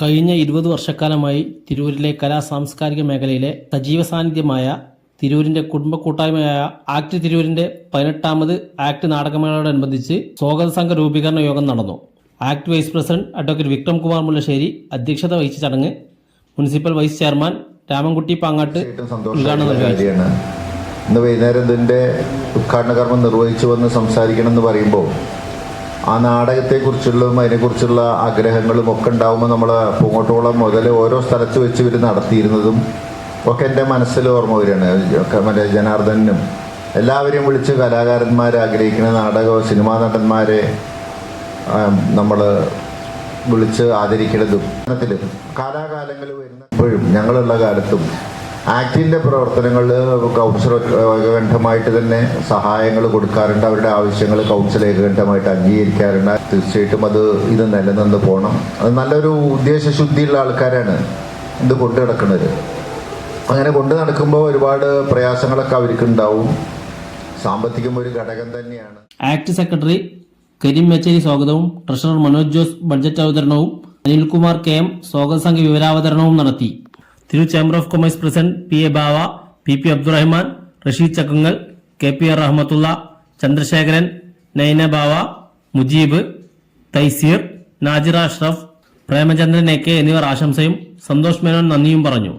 കഴിഞ്ഞ ഇരുപത് വർഷക്കാലമായി തിരൂരിലെ കലാ സാംസ്കാരിക മേഖലയിലെ സജീവ സാന്നിധ്യമായ തിരൂരിന്റെ കുടുംബ കൂട്ടായ്മയായ ആക്ട് തിരൂരിന്റെ പതിനെട്ടാമത് ആക്ട് നാടകമേളയോടനുബന്ധിച്ച് സ്വാഗത സംഘ രൂപീകരണ യോഗം നടന്നു. Act vice president advocate Vikram Kumar Mullassery അധ്യക്ഷത വഹിച്ച ചടങ്ങ് municipal vice chairman Ramankutty Pangattu ഉദ്ഘാടനം നിർവഹിച്ചു. ഇന്ന് വൈകുന്നേരം ഇതിന്റെ ഉദ്ഘാടന കർമ്മം നിർവഹിച്ചു വന്ന് സംസാരിക്കണം എന്ന് പറയുമ്പോൾ ആ നാടകത്തെക്കുറിച്ചുള്ളതും അതിനെക്കുറിച്ചുള്ള ആഗ്രഹങ്ങളും ഒക്കെ ഉണ്ടാവുമ്പോൾ നമ്മൾ പൂങ്ങോട്ടോളം മുതൽ ഓരോ സ്ഥലത്ത് വെച്ച് ഇവർ നടത്തിയിരുന്നതും ഒക്കെ എന്റെ മനസ്സിൽ ഓർമ്മ വരികയാണ്. മറ്റേ ജനാർദ്ദനും എല്ലാവരെയും വിളിച്ച് കലാകാരന്മാരെ ആഗ്രഹിക്കുന്ന നാടക സിനിമാ നടന്മാരെ നമ്മൾ വിളിച്ച് ആദരിക്കുന്നതും കാലാകാലങ്ങളിൽ വരുന്ന ഇപ്പോഴും ഞങ്ങളുള്ള കാലത്തും ആക്ടിന്റെ പ്രവർത്തനങ്ങളിൽ കൗൺസിൽ ഏകകണ്ഠമായിട്ട് തന്നെ സഹായങ്ങൾ കൊടുക്കാറുണ്ട്. അവരുടെ ആവശ്യങ്ങൾ കൗൺസിൽ ഏകകണ്ഠമായിട്ട് അംഗീകരിക്കാറുണ്ട്. തീർച്ചയായിട്ടും അത് ഇത് നിലനിന്ന് പോകണം അത് നല്ലൊരു ഉദ്ദേശശുദ്ധിയുള്ള ആൾക്കാരാണ് ഇത് കൊണ്ടു നടക്കുന്നത്. അങ്ങനെ കൊണ്ടു നടക്കുമ്പോൾ ഒരുപാട് പ്രയാസങ്ങളൊക്കെ അവർക്ക് ഉണ്ടാവും സാമ്പത്തികം ഒരു ഘടകം തന്നെയാണ്. ആക്ട് സെക്രട്ടറി കരീം മേച്ചേരി സ്വാഗതവും ട്രഷറർ മനോജ് ജോസ് ബഡ്ജറ്റ് അവതരണവും അനിൽകുമാർ കെ എം സ്വാഗത സംഘ വിവരാവതരണവും നടത്തി. തിരു chamber of commerce president P A Bava P P Abdurahman Rasheed Chakkangal K P R Rahmathulla Chandrasekharan Naina Bava Mujeeb Thaiseer Najira Ashraf Premachandran A K എന്നിവർ ആശംസയും സന്തോഷ് മേനോൻ നന്ദിയും പറഞ്ഞു.